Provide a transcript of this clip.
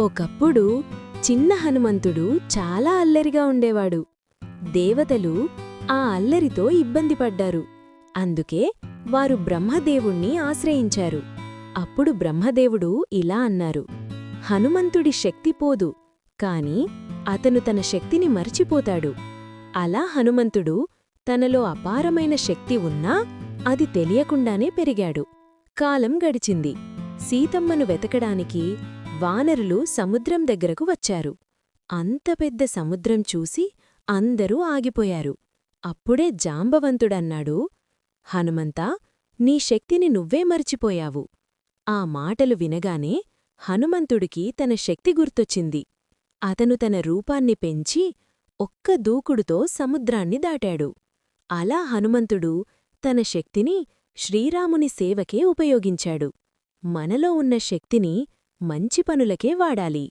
ఒకప్పుడు చిన్న హనుమంతుడు చాలా అల్లరిగా ఉండేవాడు. దేవతలు ఆ అల్లరితో ఇబ్బంది పడ్డారు. అందుకే వారు బ్రహ్మదేవుణ్ణి ఆశ్రయించారు. అప్పుడు బ్రహ్మదేవుడు ఇలా అన్నారు హనుమంతుడి శక్తి పోదు కాని అతను తన శక్తిని మర్చిపోతాడు. అలా హనుమంతుడు తనలో అపారమైన శక్తి ఉన్నా అది తెలియకుండానే పెరిగాడు. కాలం గడిచింది. సీతమ్మను వెతకడానికి వానరులు సముద్రం దగ్గరకు వచ్చారు. అంత పెద్ద సముద్రం చూసి అందరూ ఆగిపోయారు. అప్పుడే జాంబవంతుడన్నాడు హనుమంతా నీ శక్తిని నువ్వే మరిచిపోయావు ఆ మాటలు వినగానే హనుమంతుడికి తన శక్తి గుర్తొచ్చింది. అతను తన రూపాన్ని పెంచి ఒక్క దూకుడుతో సముద్రాన్ని దాటాడు. అలా హనుమంతుడు తన శక్తిని శ్రీరాముని సేవకే ఉపయోగించాడు. మనలో ఉన్న శక్తిని మంచి పనులకే వాడాలి.